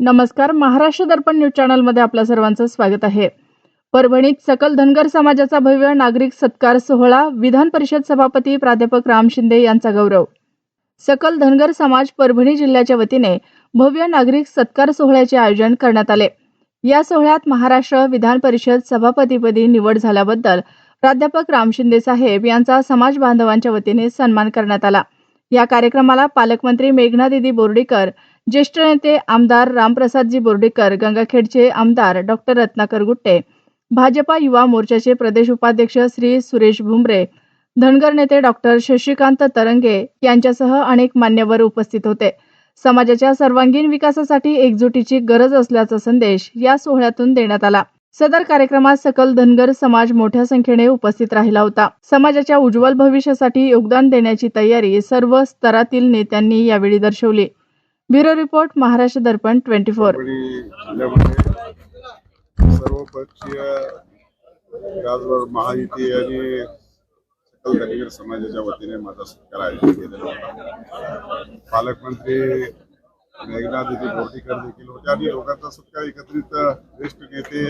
नमस्कार महाराष्ट्र दर्पण न्यूज चॅनलमध्ये आपल्या सर्वांचं स्वागत आहे. परभणीत सकल धनगर समाजाचा भव्य नागरिक सत्कार सोहळा विधान परिषद सभापती प्राध्यापक राम शिंदे यांचा गौरव. सकल धनगर समाज परभणी जिल्ह्याच्या वतीने भव्य नागरिक सत्कार सोहळ्याचे आयोजन करण्यात आले. या सोहळ्यात महाराष्ट्र विधान परिषद सभापतीपदी निवड झाल्याबद्दल प्राध्यापक राम शिंदे साहेब यांचा समाज बांधवांच्या वतीने सन्मान करण्यात आला. या कार्यक्रमाला पालकमंत्री मेघना दिदी बोर्डीकर ज्येष्ठ नेते आमदार रामप्रसादजी बोर्डीकर गंगाखेडचे आमदार डॉक्टर रत्नाकर गुट्टे भाजपा युवा मोर्चाचे प्रदेश उपाध्यक्ष श्री सुरेश भुमरे धनगर नेते डॉक्टर शशिकांत तरंगे यांच्यासह अनेक मान्यवर उपस्थित होते. समाजाच्या सर्वांगीण विकासासाठी एकजुटीची गरज असल्याचा संदेश या सोहळ्यातून देण्यात आला. सदर कार्यक्रमात सकल धनगर समाज मोठ्या संख्येने उपस्थित राहिला होता. समाजाच्या उज्ज्वल भविष्यासाठी योगदान देण्याची तयारी सर्व स्तरातील नेत्यांनी यावेळी दर्शवली. Bureau report Maharashtra Darpan twenty four जिल्ह्यामध्ये सर्वपक्षीय त्याचबरोबर महायुती आणि सकल धनगर समाजाच्या वतीने माझा सत्कार आयोजित केलेला होता. पालकमंत्री मेघना बोर्डीकर देखील होते आणि लोकांचा सत्कार एकत्रित ज्येष्ठ नेते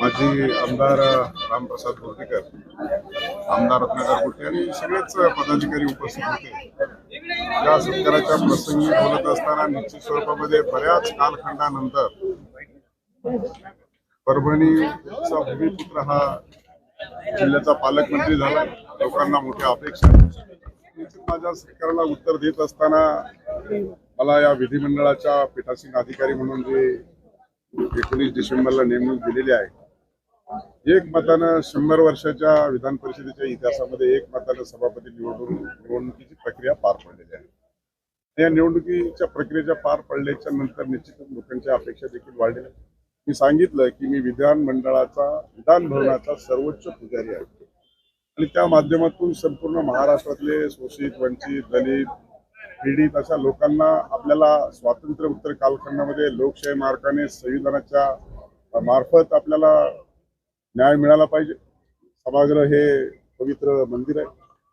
माजी आमदार रामप्रसाद बोर्डीकर आमदार रत्नाकर गुट्टे आणि सगळेच पदाधिकारी उपस्थित होते. या सत्काराच्या प्रसंगी बोलत असताना निश्चित स्वरूपामध्ये बऱ्याच कालखंडानंतर परभणीचा भूमिपुत्र हा जिल्ह्याचा पालकमंत्री झाला. लोकांना मोठ्या अपेक्षा. निश्चित माझ्या सरकारला उत्तर देत असताना मला या विधिमंडळाच्या पीठासीन अधिकारी म्हणून जे एकोणीस डिसेंबरला नेमणूक दिलेली आहे एक मतानं शंभर वर्षाच्या विधान परिषदेच्या इतिहासामध्ये एक मतानं सभापती निवडून निवडणुकीची प्रक्रिया पार पडलेली आहे. या निवडणुकीच्या प्रक्रियेच्या पार पडल्याच्या नंतर निश्चितच लोकांच्या अपेक्षा देखील वाढलेल्या मी सांगितलं की मी विधान मंडळाचा विधान भवनाचा सर्वोच्च पुजारी आहे. आणि त्या माध्यमातून संपूर्ण महाराष्ट्रातले शोषित वंचित दलित पीडित अशा लोकांना आपल्याला स्वातंत्र्य उत्तर कालखंडामध्ये लोकशाही मार्गाने संविधानाच्या मार्फत आपल्याला न्याय मिळाला पाहिजे. सभागृह हे पवित्र मंदिर आहे.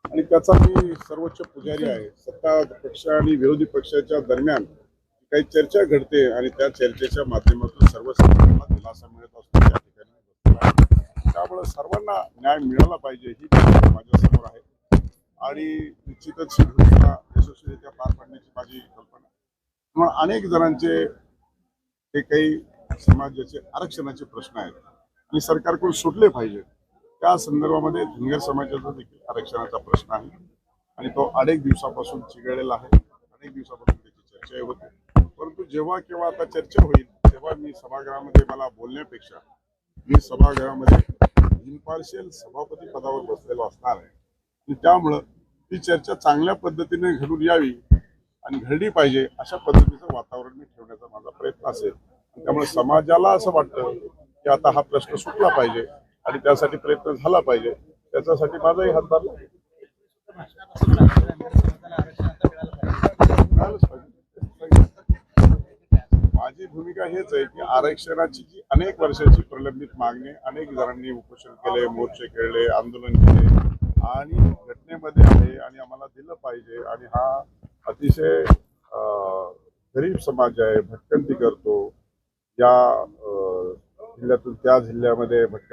आणि त्याचा मी सर्वोच्च पुजारी आहे. सत्ता पक्ष आणि विरोधी पक्षाच्या दरम्यान काही चर्चा घडते आणि त्या चर्चेच्या माध्यमातून सर्व सर्वांना दिलासा मिळत असतो. त्या ठिकाणी त्यामुळे सर्वांना न्याय मिळाला पाहिजे ही माझ्यासमोर आहे. आणि निश्चितच ही भूमिका यशस्वीरित्या पार पाडण्याची माझी कल्पना आहे. म्हणून अनेक जणांचे हे काही समाजाचे आरक्षणाचे प्रश्न आहेत. आणि सरकारकडून सुटले पाहिजे. त्या संदर्भामध्ये धनगर समाजाचा देखील आरक्षणाचा प्रश्न आहे. आणि तो अनेक दिवसापासून चिघळलेला आहे. अनेक दिवसापासून त्याची चर्चाही होते परंतु जेव्हा केव्हा आता चर्चा होईल तेव्हा मी सभागृहामध्ये मला बोलण्यापेक्षा मी सभागृहामध्ये इम्पार्शियल सभापती पदावर बसलेलो असणार आहे. आणि त्यामुळं ती चर्चा चांगल्या पद्धतीने घडून यावी आणि घडली पाहिजे अशा पद्धतीचं वातावरण मी ठेवण्याचा माझा प्रयत्न असेल. त्यामुळे समाजाला असं वाटतं की आता हा प्रश्न सुटला पाहिजे आणि त्यासाठी प्रयत्न झाला पाहिजे. त्याच्यासाठी माझाही हातभार माझी भूमिका हेच आहे की आरक्षणाची जी अनेक वर्षाची प्रलंबित मागणी अनेक जणांनी उपोषण केले मोर्चे केले आंदोलन केले आणि घटनेमध्ये आहे आणि आम्हाला दिलं पाहिजे आणि हा अतिशय गरीब समाज आहे भटकंती करतो. त्या जिल्ह्यातून त्या जिल्ह्यामध्ये भटक्या